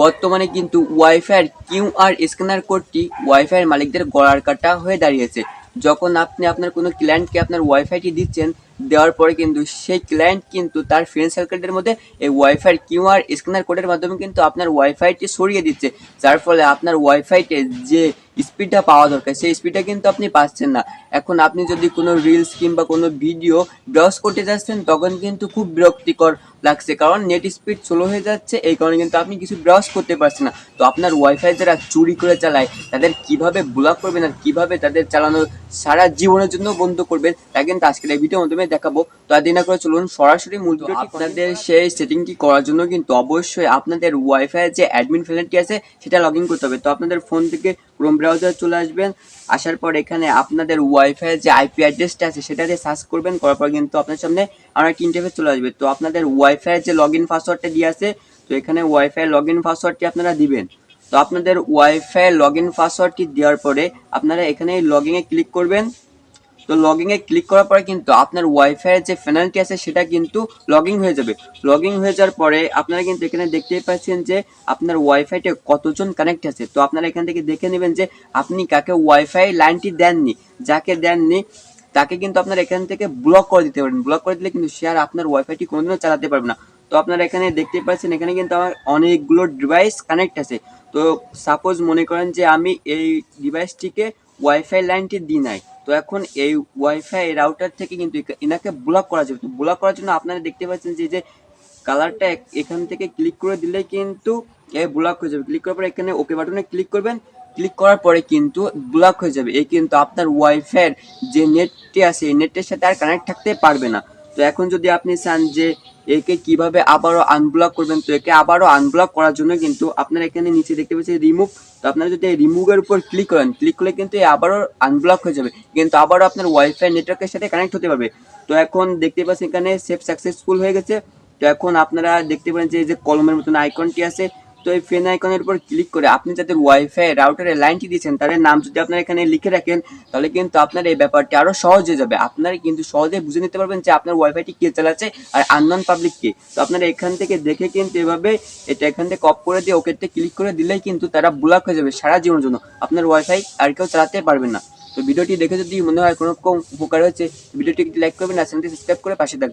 বর্তমানে কিন্তু ওয়াইফাইয়ের QR scanner কোডটি ওয়াইফাইয়ের মালিকদের গড়ার কাটা হয়ে দাঁড়িয়েছে। যখন আপনি আপনার কোনো ক্লায়েন্টকে আপনার ওয়াইফাইটি দিচ্ছেন, দেওয়ার পরে কিন্তু সেই ক্লায়েন্ট কিন্তু তার ফ্রেন্ড সার্কেলের মধ্যে এই ওয়াইফাইয়ের কিউআর স্ক্যানার কোডের মাধ্যমে কিন্তু আপনার ওয়াইফাইটি সরিয়ে দিচ্ছে। যার ফলে আপনার ওয়াইফাইতে যে স্পিডটা পাওয়া দরকার। সেই স্পিডটা কিন্তু আপনি পাচ্ছেন না। এখন আপনি যদি কোনো রিলস কিংবা কোনো ভিডিও ব্রাউজ করতে যাচ্ছেন তখন কিন্তু খুব বিরক্তিকর লাগছে। কারণ নেট স্পিড স্লো হয়ে যাচ্ছে এই কারণে কিন্তু আপনি কিছু ব্রাউজ করতে পারছেন না। তো আপনার ওয়াইফাই যারা চুরি করে চালায় তাদের কীভাবে ব্লক করবেন আর কীভাবে তাদের চালানো সারা জীবনের জন্য বন্ধ করবেন তা কিন্তু আজকের এই ভিডিওর মাধ্যমে দেখাবো। তো আর না করে চলুন সরাসরি মূল আপনাদের সেই সেটিংটি করার জন্য কিন্তু অবশ্যই আপনাদের ওয়াইফাই যে অ্যাডমিন ফ্যানেলটি আছে সেটা লগ ইন করতে হবে। তো আপনাদের ফোন থেকে ক্রোম ব্রাউজার চলে আসবেন। আসার পর এখানে আপনাদের ওয়াইফাই যে আইপি অ্যাড্রেসটা আছে, সেটা দিয়ে সার্চ করবেন। করার পর কিন্তু আপনার সামনে আর একটা ইন্টারফেস চলে আসবে। তো আপনাদের ওয়াইফাই যে লগ ইন পাসওয়ার্ডটা দিয়ে আছে, তো এখানে ওয়াইফাই লগ ইন পাসওয়ার্ডটি আপনারা দিবেন। তো আপনাদের ওয়াইফাই লগ ইন পাসওয়ার্ডটি দেওয়ার পরে আপনারা এখানে লগ ইনে ক্লিক করবেন। তো লগইন এ ক্লিক করার পরে কিন্তু আপনার ওয়াইফাই যে পেনাল্টি আছে সেটা কিন্তু লগইন হয়ে যাবে। লগইন হয়ে যাওয়ার পরে আপনারা কিন্তু এখানে দেখতেই পাচ্ছেন যে আপনার ওয়াইফাইতে কতজন কানেক্ট আছে। তো আপনারা এখান থেকে দেখে নেবেন যে আপনি কাকে ওয়াইফাই লাইনটি দেননি, যাকে দেননি, তাকে কিন্তু আপনারা এখান থেকে ব্লক করে দিতে পারেন। ব্লক করে দিলে কিন্তু সে আর আপনার ওয়াইফাইটি কোনোদিনও চালাতে পারবে না। তো আপনারা এখানে দেখতে পাচ্ছেন এখানে কিন্তু আমার অনেকগুলো ডিভাইস কানেক্ট আছে। তো সাপোজ মনে করেন যে আমি এই ডিভাইসটিকে ওয়াইফাই লাইনটি দিই নাই। তো এখন এই ওয়াইফাই রাউটার থেকে কিন্তু এনাকে ব্লক করা যাবে। তো ব্লক করার জন্য আপনারা দেখতে পাচ্ছেন যে যে কালারটা এখান থেকে ক্লিক করে দিলে কিন্তু এ ব্লক হয়ে যাবে। ক্লিক করার পরে এখানে ওকে বাটনে ক্লিক করবেন। ক্লিক করার পরে কিন্তু ব্লক হয়ে যাবে। এই কিন্তু আপনার ওয়াইফাইয়ের যে নেটটি আছে, এই নেটের সাথে আর কানেক্ট থাকতে পারবে না। তো এখন যদি আপনি চান যে একে কীভাবে আবারও আনব্লক করবেন, তো একে আবারও আনব্লক করার জন্য কিন্তু আপনারা এখানে নিচে দেখতে পাচ্ছেন রিমুভ তো আপনারা যদি এই রিমুভের উপর ক্লিক করেন ক্লিক করলে কিন্তু এই আবারও আনব্লক হয়ে যাবে। কিন্তু আবারও আপনার ওয়াইফাই নেটওয়ার্কের সাথে কানেক্ট হতে পারবে। তো এখন দেখতে পাচ্ছেন এখানে সেফ সাকসেসফুল হয়ে গেছে। তো এখন আপনারা দেখতে পারেন যে এই যে কলমের মতন আইকনটি আছে তো এই ফেন আইকনের উপর ক্লিক করে আপনি যাদের ওয়াইফাই রাউটারের লাইনটি দিয়েছেন, তাদের নাম যদি আপনারা এখানে লিখে রাখেন, তাহলে কিন্তু আপনার এই ব্যাপারটি আরও সহজ হয়ে যাবে। আপনারা কিন্তু সহজে বুঝে নিতে পারবেন যে আপনার ওয়াইফাইটি কে চালাচ্ছে আর আননন পাবলিক কে। তো আপনারা এখান থেকে দেখে কিন্তু এভাবে এটা এখান থেকে কপ করে দিয়ে ওকেতে ক্লিক করে দিলেই কিন্তু তারা ব্লক হয়ে যাবে সারা জীবনের জন্য। আপনার ওয়াইফাই আর কেউ চালাতে পারবে না। তো ভিডিওটি দেখে যদি মনে হয় কোনো রকম উপকার হয়েছে ভিডিওটি লাইক করবেন আর চ্যানেলটি সাবস্ক্রাইব করে পাশে থাকবেন।